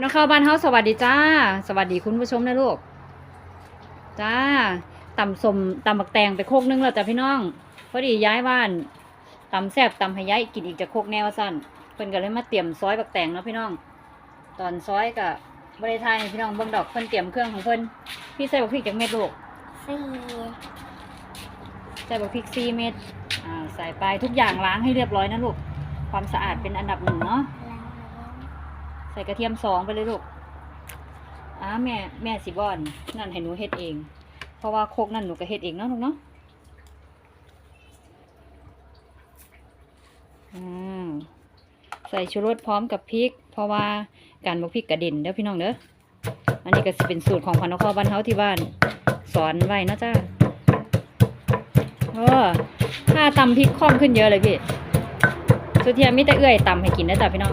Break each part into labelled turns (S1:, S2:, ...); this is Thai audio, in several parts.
S1: น้องเข้าบ้านเฮาสวัสดีจ้า สวัสดีคุณผู้ชมนะลูก จ้าตำสมตำบักแตงไปโคกนึงแล้วจ้ะพี่น้อง พอดีย้ายบ้านตำแซบตำให้ย้ายกินอีกจะโคกแนวสั้นเพิ่นก็เลยมาเตรียมซอยบักแตงเนาะพี่น้อง ตอนซอยก็บริทายให้พี่น้องเบิ่งดอกเพิ่นเตรียมเครื่องของเพิ่นพี่ใส่บักพริกจากเม็ดลูก
S2: สี่
S1: ใส่บักพริก4เม็ดอ่าใส่ไปทุกอย่างล้างให้เรียบร้อยนะลูกความสะอาดเป็นอันดับหนึ่งเนาะ
S2: ล้าง
S1: ใส่กระเทียมสองไปเลยลูกอ้าแม่แม่สิบอนนั่นให้หนูเฮ็ดเอง เพราะว่าโคกนั่นหนูก็เฮ็ดเองเนาะลูกเนาะอืมใส่ชูรสพร้อมกับพริก เพราะว่าการบกพริกกระเด็นเด้อพี่น้องเด้ออันนี้ก็สิเป็นสูตรของพันนครบ้านเฮาที่บ้าน สอนไว้นะจ้าเออถ้าตำพริกคล่องขึ้นเยอะเลยพี่สุดเทียมมิแต่เอื้อยตำให้กินนะจ้ะพี่น้อง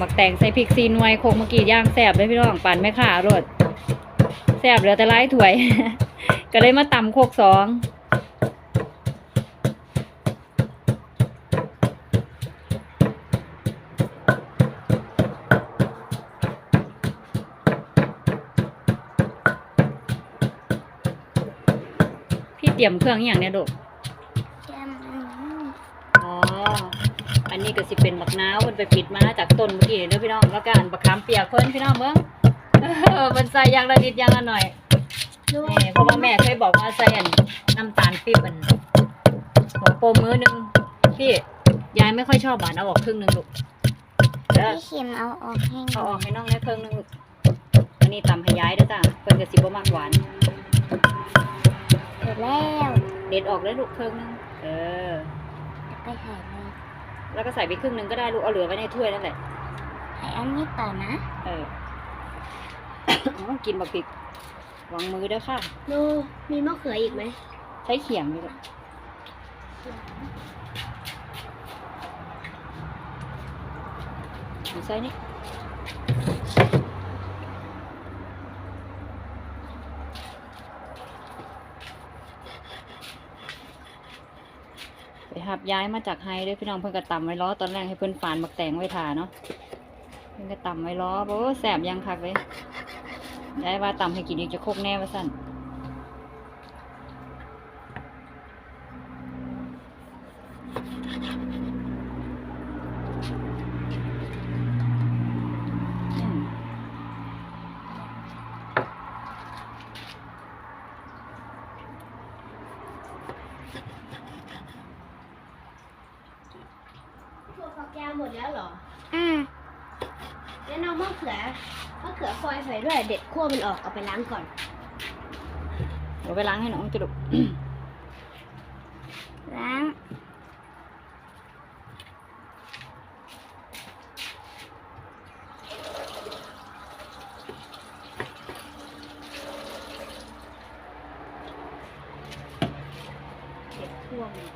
S1: บักแตงใส่พริกซีนวยโคกเมื่อกี้ย่างแซบเลยพี่น้องปั่นแม่ข่ารสแซบเหลือแต่ไร้ถวย ก็เลยมาตำโคกสองพี่เตรียมเครื่องอย่างเนี้ยลู
S2: นนี้
S1: ก็สิเป็นบักนาวมันไปปิดมาจากต้นเมื่อกี้เด้อพี่น้องแล้วก็อันบักขามเปียกเพิ่นพี่น้องเบิ่งเออมันใส่อย่างละนิดอย่างละหน่อย
S2: ด้วย
S1: นี่เพราะว่าแม่เคยบอกว่าใส่อันน้ำตาลปี๊บอันหัวโปมมือหนึงพี่ยายไม่ค่อยชอบหวานเอาออกครึ่งหนึงลูกเด้อ
S2: พี่ขิมเอาออกให้ห
S1: เอา
S2: น่
S1: อ
S2: อ
S1: อยกให้น้องได้ครึ่งหนึงลูกอันนี้ตำให้ยายเด้อจ้ะเพิ่นก็สิบ่มักหวาน
S2: เสร็จแล้ว
S1: เด็ดออกเลยลูกครึ่งหนึงเออ
S2: ไปใส่เลย
S1: แล้วก็ใส่ไปครึ่งหนึงก็ได้ลูกเอาเหลือไว้ในถ้วยนั่นแหละ
S2: ใส่อันนี้ต่อนะ
S1: เอออ๋อกินบักพริกวางมือเด้อค่ะ
S2: ดูมีมะเขืออีกไหม
S1: ใช้เขียงดีกว่าเอาใส่นี่ ทับย้ายมาจากไฮด้วยพี่น้องเพิ่นกระตำไว้ล้อตอนแรกให้เพิ่นฝานบักแตงไว้ทาเนาะเพิ่นกระตำไว้ล้อโอ้แสบยังคักเลยย้ายว่าตำให้กินอีกจะโคกแน่ว่าสั่น อืม
S3: ถั่วฝักยาว หมดแล้วเหรอ
S2: อืม
S3: งั้นเอามะเขือมะเขือซอยใส่ด้วย เด็ดขั้วมันออกเอาไปล้างก่อน
S1: เดี๋ยวไปล้างให้น้องจะดุ
S2: ล้าง
S1: เก็บทั่วมัน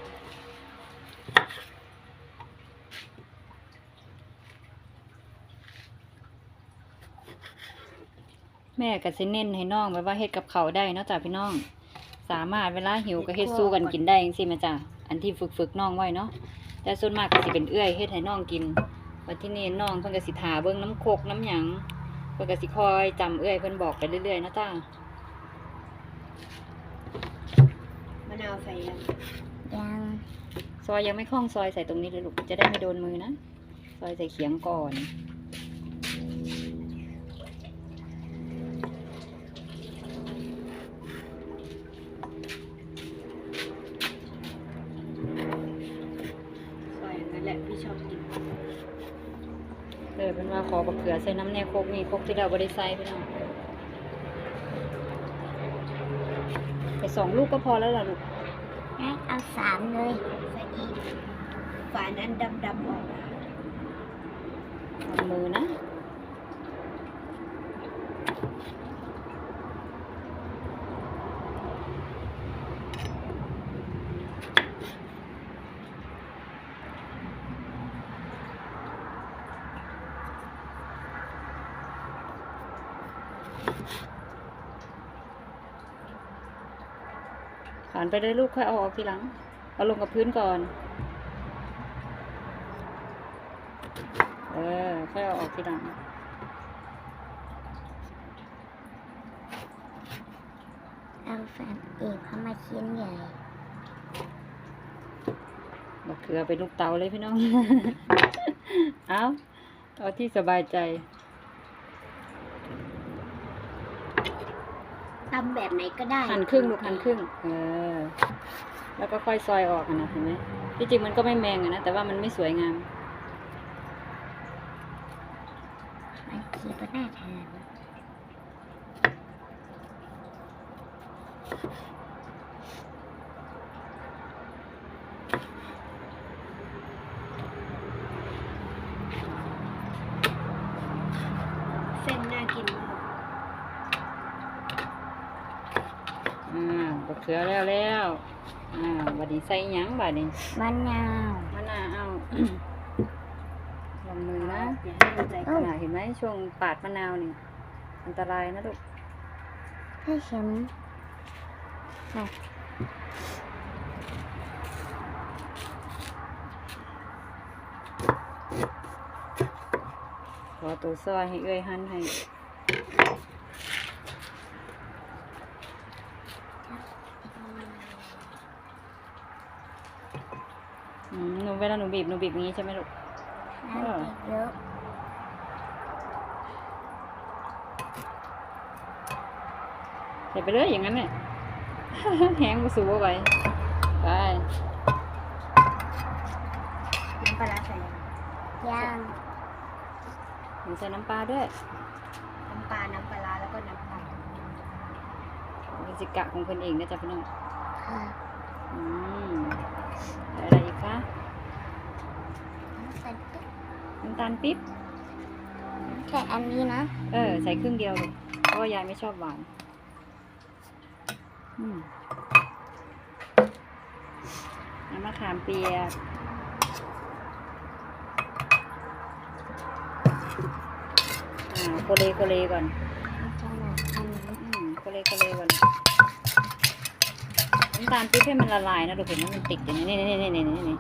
S1: แม่ก็สิเน้นให้น้องแบบว่าเฮ็ดกับเขาวได้เนาะจ้ะพี่น้อง สามารถเวลาหิวก็เฮ็ดสู้กันกินได้จังซี่แม่จ้ะอันที่ฝึกฝึกๆน้องไว้เนาะแต่ส่วนมากก็สิเป็นเอื้อยเฮ็ดให้น้องกินวันที่นี่น้องเพิ่นก็สิทาเบิ่งน้ำโคกน้ำหยังเพิ่นก็สิคอยจำเอื้อยเพิ่นบอกไปเรื่อยๆเนาะจ้า
S3: มะนาวใส่ยัง
S2: ยัง
S1: ซอยยังไม่คล่องซอยใส่ตรงนี้เลยลูกจะได้ไม่โดนมือนะ ซอยใส่เขียงก่อน
S3: ซอยอย่างนั้นแหละพี่ชอบกิน
S1: เออเป็นว่าขอบักเขือใส่น้ำแน่โคกนี่โคกที่เราบริใส่ไปเนาะไปสองลูกก็พอแล้วล่ะลูก
S2: งั้นเอาสามเลย
S3: ใส่อีกฝานอันดำๆออกนะ
S1: ทำมือนะผ่านไปเลยลูกค่อยเอาออกทีหลัง เอาลงกับพื้นก่อน เออ ค่อยเอาออกทีหลัง
S2: เอาแฟนเอกเข้ามาชิ้นใหญ่
S1: บักเขือเป็นลูกเต๋าเลยพี่น้อง เอาเอาที่สบายใจ
S3: ตำแบบไหนก็ได้
S1: หั่นครึ่งลูกหั่นครึ่ง เออ แล้วก็ค่อยซอยออกอะนะเห็นไหมที่จริงมันก็ไม่แมงอะนะ แต่ว่ามันไม่สวยงาม
S2: มันขีดบนหน้าทาน
S3: เส้นน่ากินมาก
S1: อ่าบัก เขือแล้วแล้วอ่าบัดนี้ใส่หยังบัดนี้
S2: มะนาว
S1: มะนาวเอาลงมือนะ
S3: อย่าให้มันใจ
S1: ขนาดเห็นไหมช่วงปาดมะนาวนี่อันตรายนะลูก
S2: ให้เข็มค่ะ
S1: ขอตัวซอยให้เอ้ยหั่นให้ อืมหนูเวลาหนูบีบหนูบีบอย่างนี้ใช่ไหมลูก
S2: น้ำพริกเยอะ
S1: ใส่ไปเลยอย่างนั้นเนี่ย แห้งมาสูบเอาไว้ไป
S3: น้ำปลาร้าใส่ยัง
S2: ย่าง
S1: หนูใส่น้ำปลาด้วย
S3: น้ำปลา น้ำปลาร้าแล้วก็น้ำปลา
S1: เป็นสิกะของคนเองนะจ๊ะพี่น้อง
S2: ค่ะ
S1: อืมใส่ อะไรอีกคะ
S2: ใส่ติ๊ก
S1: น้ำตาลปิ๊บ
S2: แค่อันนี้นะ
S1: เออ ใส่ครึ่งเดียวลูกเพราะว่ายายไม่ชอบหวานอืมน้ำมะขามเปียกอ่าโคเลโคเลก่อน
S2: ขนาดอันนี้
S1: อืมโคเลโคเลก่อ น้ำตาลปิ๊บให้มันละลายนะดูเห็นไหมมันติดอย่างนี้นี่นี่นี่นี่นี่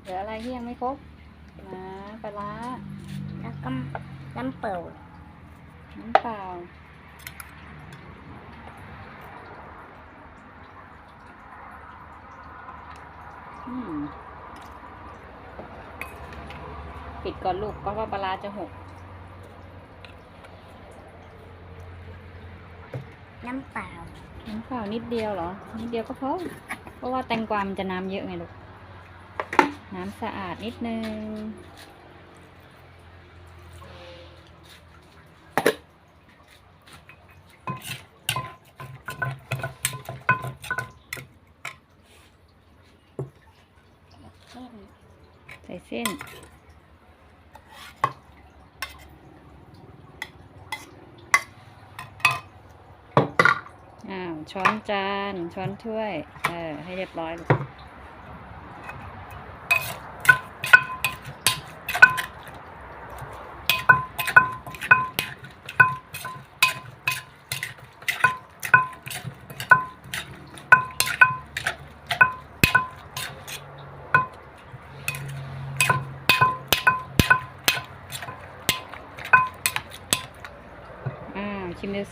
S1: เหลืออะไรที่ยังไม่ครบนะปลาร้า
S2: แล้วก็ น้ำเปล่า
S1: น้ำเปล่าอืมปิดก่อนลูกเพราะว่าปลาร้าจะหก
S2: น้ำเปล่า
S1: น้ำเปล่านิดเดียวเหรอ นิดเดียวก็พอ เพราะว่าแตงกวามันจะน้ำเยอะไงลูก น้ำสะอาดนิดนึง ใส่เส้น อ้าว ช้อนจาน ช้อนถ้วย เออ ให้เรียบร้อยลูก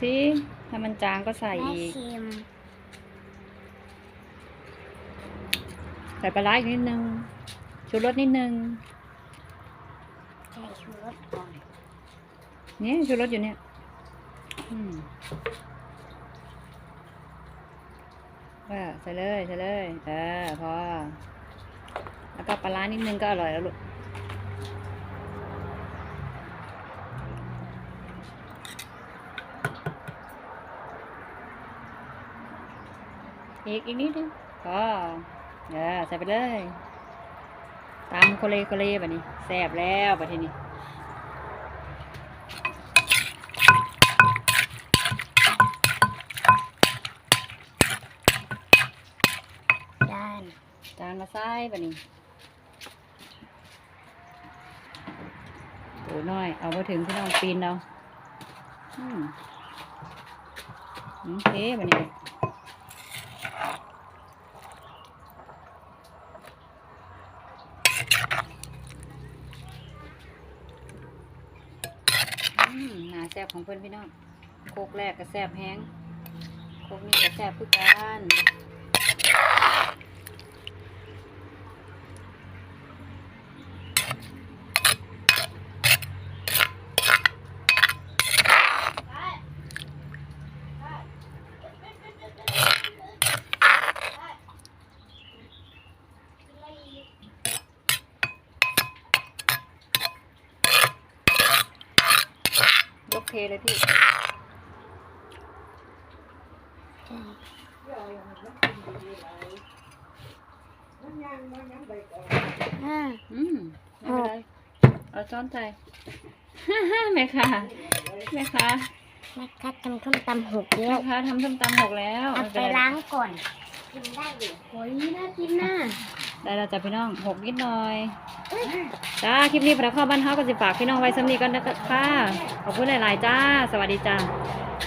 S1: สิถ้ามันจางก็ใส่
S2: แม่
S1: อีก
S2: ชิม
S1: ใส่ปลาร้าอีกนิดนึง ชูรสนิดนึง
S2: ใส่ชูรสก่อน
S1: เนี่ยชูรสอยู่เนี่ย อืมเออใส่เลยใส่เลยเออพอ แล้วก็ปลาร้านิดนึงก็อร่อยแล้วลูก อีกอีกนิดนึงพอเออใส่ไปเลยตามโคเลโคเลแบบนี้แซ่บแล้วแบบนี้จานมาใส่บัดนี้โอ้น้อย เอาไปถึงพี่น้องปีนเอาอืมโอเคบัดนี้ อืมหนา แซ่บของเพื่อนพี่น้องโคกแรกก็แซ่บแห้งโคกนี้ก็แซ่บคือกัน เทเลยพี่
S2: ใช่อ่า
S1: อืมไม่เป็นไรเอาช้อนใจแม่ค่ะแม่ค่ะ
S2: แม่คัดทำส้มตำหกแล้
S1: แม่
S2: ว
S1: ค่ะทำส้มตำหกแล้ว
S2: เอา
S1: ม่
S2: ไป
S1: เป็นไร
S2: ล้างก่อนกินได้อยู่
S3: โอ้ยน่ากินน่ะ
S1: ได้แล้วจ้ะพี่น้องหกนิดหน่อยจ้าคลิปนี้พระเข้าบ้านเฮาก็สิฝากพี่น้องไว้สำนีกันนะคะขอบคุณหลาย ๆ จ้า สวัสดีจ้า